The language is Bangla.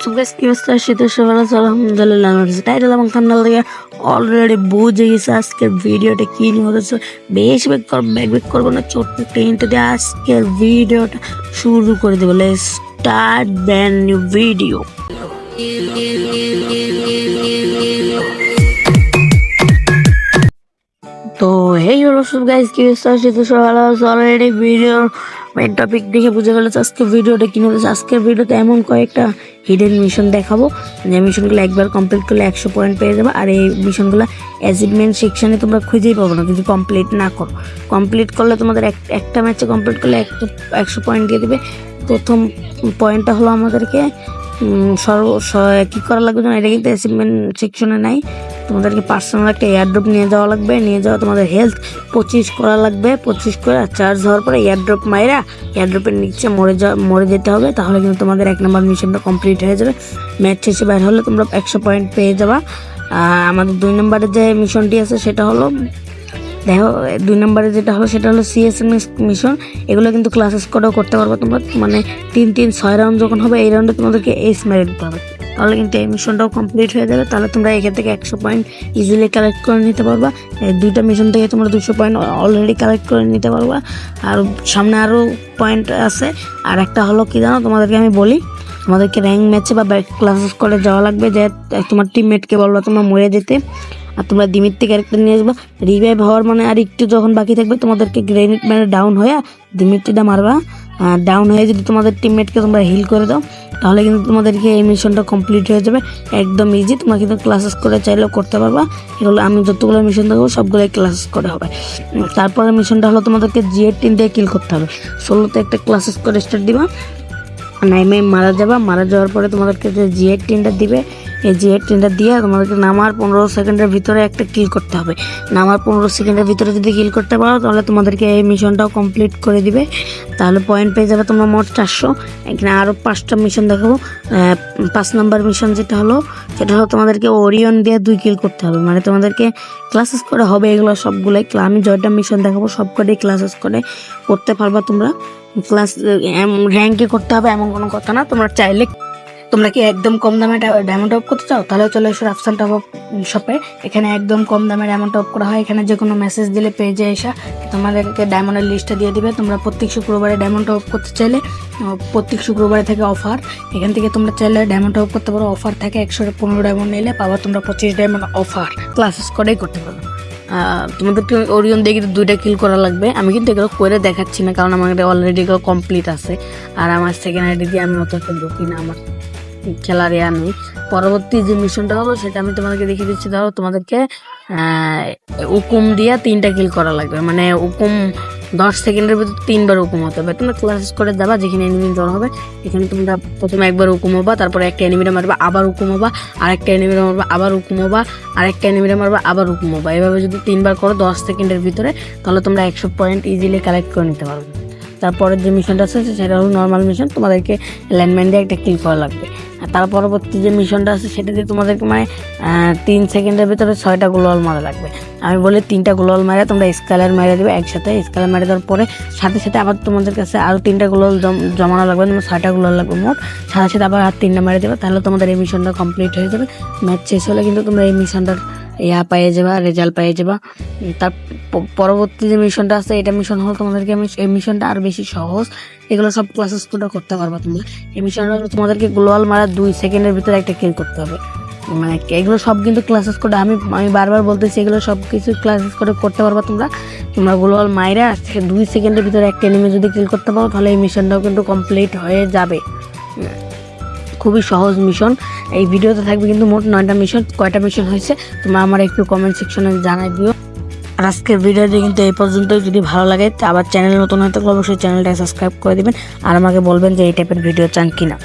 চুপগাছ কি অবস্থা? শীতের আছে, আলহামদুলিল্লাহ টাইটেল এবং থাম্বনেল থেকে অলরেডি বুঝে গেছে আজকের ভিডিওটা কী নিয়ে হতেছে বেশ বেগ কর ব্যাক ব্যাক করব না, ছোট্ট একটা দিয়ে আজকের ভিডিওটা শুরু করে দেবো। স্টার্ট ব্যান্ড নিউ ভিডিও এই হলো সব গাইজ কি অবস্থা শীতের সকাল আছে অলরেডি ভিডিও মেন টপিক দেখে বুঝে গেল আজকে ভিডিওটা কিনে হচ্ছে আজকের ভিডিওতে এমন কয়েকটা হিডেন মিশন দেখাবো। যে মিশনগুলো একবার কমপ্লিট করলে একশো পয়েন্ট পেয়ে যাবে। আর এই মিশনগুলো অ্যাচিভমেন্ট সেকশনে তোমরা খুঁজেই পাবো না। যদি কমপ্লিট না করো। কমপ্লিট করলে তোমাদের এক- একটা ম্যাচে কমপ্লিট করলে একশো পয়েন্ট দিয়ে দেবে। প্রথম পয়েন্টটা হলো আমাদেরকে সর্ব কি করা লাগবে জানো? এটা কিন্তু অ্যাচিভমেন্ট সেকশনে নাই। তোমাদেরকে পার্সোনাল একটা এয়ারড্রপ নিয়ে যাওয়া লাগবে। নিয়ে যাওয়া তোমাদের হেলথ পঁচিশ করা লাগবে। পঁচিশ করে চার্জ হওয়ার পরে এয়ারড্রপ মাইরা এয়ারড্রপের নিচে মরে যা মরে যেতে হবে। তাহলে কিন্তু তোমাদের এক নম্বর মিশনটা কমপ্লিট হয়ে যাবে। ম্যাচ শেষে বের হলে তোমরা একশো পয়েন্ট পেয়ে যাবা। আমাদের দুই নম্বরের যে মিশনটি আছে, সেটা হলো দেখো, দুই নম্বরে যেটা হলো, সেটা হলো সিএসএমএস মিশন এগুলো কিন্তু ক্লাসেস করেও করতে পারব তোমরা। মানে তিন তিন, ছয় রাউন্ড যখন হবে, এই রাউন্ডে তোমাদেরকে এস মেরে দিতে হবে। তাহলে কিন্তু এই মিশনটাও কমপ্লিট হয়ে যাবে। তাহলে তোমরা এখান থেকে একশো পয়েন্ট ইজিলি কালেক্ট করে নিতে পারবা। দুইটা মিশন থেকে তোমরা দুশো পয়েন্ট অলরেডি কালেক্ট করে নিতে পারবা। আর সামনে আরও পয়েন্ট আছে। আর একটা হলো কি জানো, তোমাদেরকে আমি বলি, তোমাদেরকে র্যাঙ্ক ম্যাচে বা ক্লাসেস করে যাওয়া লাগবে। যে তোমার টিমমেটকে বলবা তোমরা মরে যেতে। আর তোমরা দিমিত্রি ক্যারেক্টার নিয়ে আসবা। রিভাইভ হওয়ার মানে আর একটু যখন বাকি থাকবে, তোমাদেরকে গ্রেনেড মানে ডাউন হয়ে দিমিত্রিটা মারবা। আর ডাউন হয়ে যদি তোমাদের টিমমেটকে তোমরা হিল করে দাও, তাহলে কিন্তু তোমাদেরকে এই মিশনটা কমপ্লিট হয়ে যাবে। একদম ইজি তোমরা কিন্তু ক্লাসেস করে চাইলেও করতে পারবা। এগুলো আমি যতগুলো মিশন দেখব, সবগুলোই ক্লাসেস করে হবে। তারপরে মিশনটা হলো তোমাদেরকে জিএর টিম দিয়ে কিল করতে হবে। ষোলোতে একটা ক্লাসেস করে স্টার্ট দিবা। নাইমে মারা যাবা। মারা যাওয়ার পরে তোমাদেরকে যে জিএর টিনটা দিবে এই জিএর টিনটা দিয়ে তোমাদেরকে নামার পনেরো সেকেন্ডের ভিতরে একটা কিল করতে হবে। নামার পনেরো সেকেন্ডের ভিতরে যদি কিল করতে পারো, তাহলে তোমাদেরকে এই মিশনটাও কমপ্লিট করে দিবে। তাহলে পয়েন্ট পেয়ে যাবে তোমরা মোট চারশো। এখানে আরও পাঁচটা মিশন দেখাবো। পাঁচ নাম্বার মিশন যেটা হলো, সেটা হলো তোমাদেরকে ওরিয়ন দিয়ে দুই কিল করতে হবে। মানে তোমাদেরকে ক্লাসেস করে হবে এগুলো সবগুলোই। আমি জয়টা মিশন দেখাবো, সব কটাই ক্লাসেস করে করতে পারবা তোমরা। ক্লাস র্যাঙ্কে করতে হবে, এমন কোনো কথা না। তোমরা চাইলে তোমরা কি একদম কম দামে ডায়মন্ড টপ করতে চাও? তাহলে চলে এসো রাফসান টপ শপে এখানে একদম কম দামে ডায়মন্ড টপ করা হয়। এখানে যে কোনো মেসেজ দিলে পেজে এসা তোমাদেরকে ডায়মন্ডের লিস্টটা দিয়ে দিবে। তোমরা প্রত্যেক শুক্রবারে ডায়মন্ড টপ করতে চাইলে প্রত্যেক শুক্রবারে থেকে অফার এখান থেকে তোমরা চাইলে ডায়মন্ড টপ করতে পারো। অফার থাকে একশো পনেরো ডায়মন্ড নিলে পাবা তোমরা পঁচিশ ডায়মন্ড অফার ক্লাসেস করেই করতে পারো। আহ, তোমাদেরকে ওরিয়ন দিয়ে কিন্তু দুইটা কিল করা লাগবে। আমি কিন্তু এগুলো করে দেখাচ্ছি না কারণ আমার অলরেডি এগুলো কমপ্লিট আছে। আর আমার সেকেন্ড আইডি দিয়ে আমি অত একটা ঢুকি না আমার খেলার ইয়া নেই পরবর্তী যে মিশনটা হলো, সেটা আমি তোমাদেরকে দেখিয়ে দিচ্ছি। ধরো তোমাদেরকে উকুম দিয়ে তিনটা কিল করা লাগবে। মানে উকুম দশ সেকেন্ডের ভিতরে তিনবার হুকুম হতে হবে। তোমরা ক্লাস করে যাবা, যেখানে এনিমি জ্বর হবে, এখানে তোমরা প্রথমে একবার হুকুম হবা, তারপরে একটা এনিমিটা মারবা, আবার হুকুম হবা আরেকটা এনিমিটা মারবা, আবার হুকুম হবা আরেকটা এনিমিটা মারবা, আবার হুকুম হবা। এভাবে যদি তিনবার করো দশ সেকেন্ডের ভিতরে, তাহলে তোমরা একশো পয়েন্ট ইজিলি কালেক্ট করে নিতে পারবে। তারপরে যে মিশনটা আছে, সেটা হলো নর্মাল মিশন তোমাদেরকে ল্যান্ডম্যান দিয়ে একটা কিল করা লাগবে। আর তার পরবর্তী যে মিশনটা আছে, সেটা দিয়ে তোমাদেরকে মানে তিন সেকেন্ডের ভিতরে ছয়টা গ্লোয়াল মারা লাগবে। আমি বলি তিনটা গ্লোয়াল মারে, তোমরা স্কালার মেরে দেবে একসাথে। স্কালার মেরে দেওয়ার পরে সাথে সাথে আবার তোমাদের কাছে আরও তিনটা গ্লোয়াল জমানো লাগবে তোমার ছয়টা গ্লোয়াল লাগবে মোট। সাথে সাথে আবার আর তিনটা মেরে দেবে, তাহলে তোমাদের এই মিশনটা কমপ্লিট হয়ে যাবে। ম্যাচ শেষ হলে কিন্তু তোমরা এই মিশনটার ইয়া পেয়ে যাবা রেজাল্ট পেয়ে যাবা। তার পরবর্তী যে মিশনটা আছে, এটা মিশন হলো তোমাদেরকে আমি এই মিশনটা আর বেশি সহজ। এগুলো সব ক্লাসেস করে করতে পারবা তোমরা। এই মিশনটা হলো তোমাদেরকে গ্লোয়াল মারা দুই সেকেন্ডের ভিতরে একটা কিল করতে হবে। মানে এগুলো সব কিন্তু ক্লাসেস করে আমি আমি বারবার বলতেছি, এগুলো সব কিছু ক্লাসেস করে করতে পারবা তোমরা। তোমরা গ্লোয়াল মাইরা দুই সেকেন্ডের ভিতরে একটা এনিমি যদি কিল করতে পারো, তাহলে এই মিশনটাও কিন্তু কমপ্লিট হয়ে যাবে। খুবই সহজ মিশন এই ভিডিওতে থাকবে কিন্তু মোট নয়টা মিশন কয়টা মিশন হয়েছে? তোমরা আমার একটু কমেন্ট সেকশনে জানাই দিও। আর আজকের ভিডিওটি কিন্তু এই পর্যন্ত যদি ভালো লাগে আবার চ্যানেল নতুন হয়ে থাকলে অবশ্যই চ্যানেলটা সাবস্ক্রাইব করে দেবেন। আর আমাকে বলবেন যে এই টাইপের ভিডিও চান কিনা।